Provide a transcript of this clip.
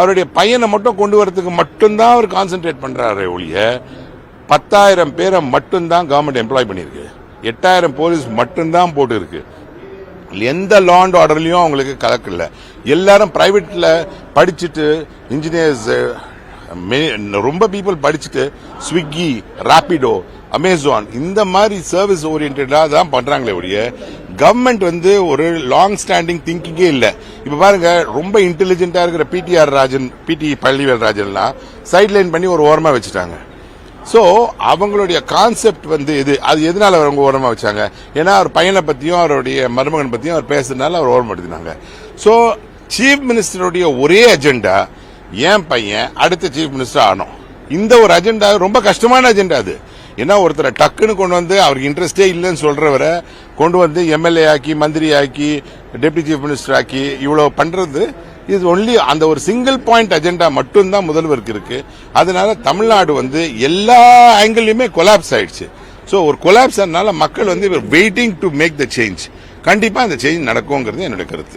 அவருடைய பையனை மட்டும் கொண்டு வரதுக்கு மட்டும்தான் அவர் கான்சென்ட்ரேட் பண்றாரு ஒழிய பத்தாயிரம் பேரை மட்டும்தான் கவர்மெண்ட் எம்ப்ளாய் பண்ணியிருக்கு. எட்டாயிரம் போலீஸ் மட்டும்தான் போட்டுருக்கு. எந்த லா அண்ட் ஆர்டர்லையும் அவங்களுக்கு கலக்கல எல்லாரும் பிரைவேட்ல படிச்சுட்டு இன்ஜினியர்ஸ் ரொம்ப பீப்புள் படிச்சுட்டு ஸ்விக்கி ராபிடோ அமேசான் இந்த மாதிரி சர்வீஸ் ஓரியன்டா தான் பண்றாங்களே ஒழிய கவர்மெண்ட் வந்து ஒரு லாங் ஸ்டாண்டிங் திங்கிங்கே இல்ல. இப்ப பாருங்க ரொம்ப இன்டெலிஜென்ட்டாக இருக்கிற பிடிஆர் ராஜன் பிடி பள்ளிவேல் ராஜன்லாம் சைட் லைன் பண்ணி ஒரு ஓரமா வச்சுட்டாங்க. சோ அவங்களுடைய கான்செப்ட் வந்து இது அது எதனால அவங்க ஓரமா வச்சாங்க? ஏன்னா அவர் பையனை பத்தியும் அவருடைய மருமகன் பத்தியும் அவர் பேசுறதுனால அவர் ஓரமாடுத்தினாங்க சோ சீஃப் மினிஸ்டருடைய ஒரே அஜெண்டா என் பையன் அடுத்த சீஃப் மினிஸ்டர் ஆகணும். இந்த ஒரு அஜெண்டா ரொம்ப கஷ்டமான அஜெண்டா அது. ஏன்னா ஒருத்தரை டக்குன்னு கொண்டு வந்து அவருக்கு இன்ட்ரெஸ்டே இல்லைன்னு சொல்றவரை கொண்டு வந்து எம்எல்ஏ ஆக்கி மந்திரி ஆக்கி டெப்டி சீஃப் மினிஸ்டர் ஆக்கி இவ்வளவு பண்றது இது ஒன்லி அந்த ஒரு சிங்கிள் பாயிண்ட் அஜெண்டா மட்டும்தான் முதல்வருக்கு இருக்கு. அதனால தமிழ்நாடு வந்து எல்லா ஆங்கிள்லயுமே கொலாப்ஸ் ஆயிடுச்சு. ஸோ ஒரு கொலாப்ஸ் ஆனால மக்கள் வந்து waiting to make the change கண்டிப்பா அந்த சேஞ்ச் நடக்குங்கிறது என்னோட கருத்து.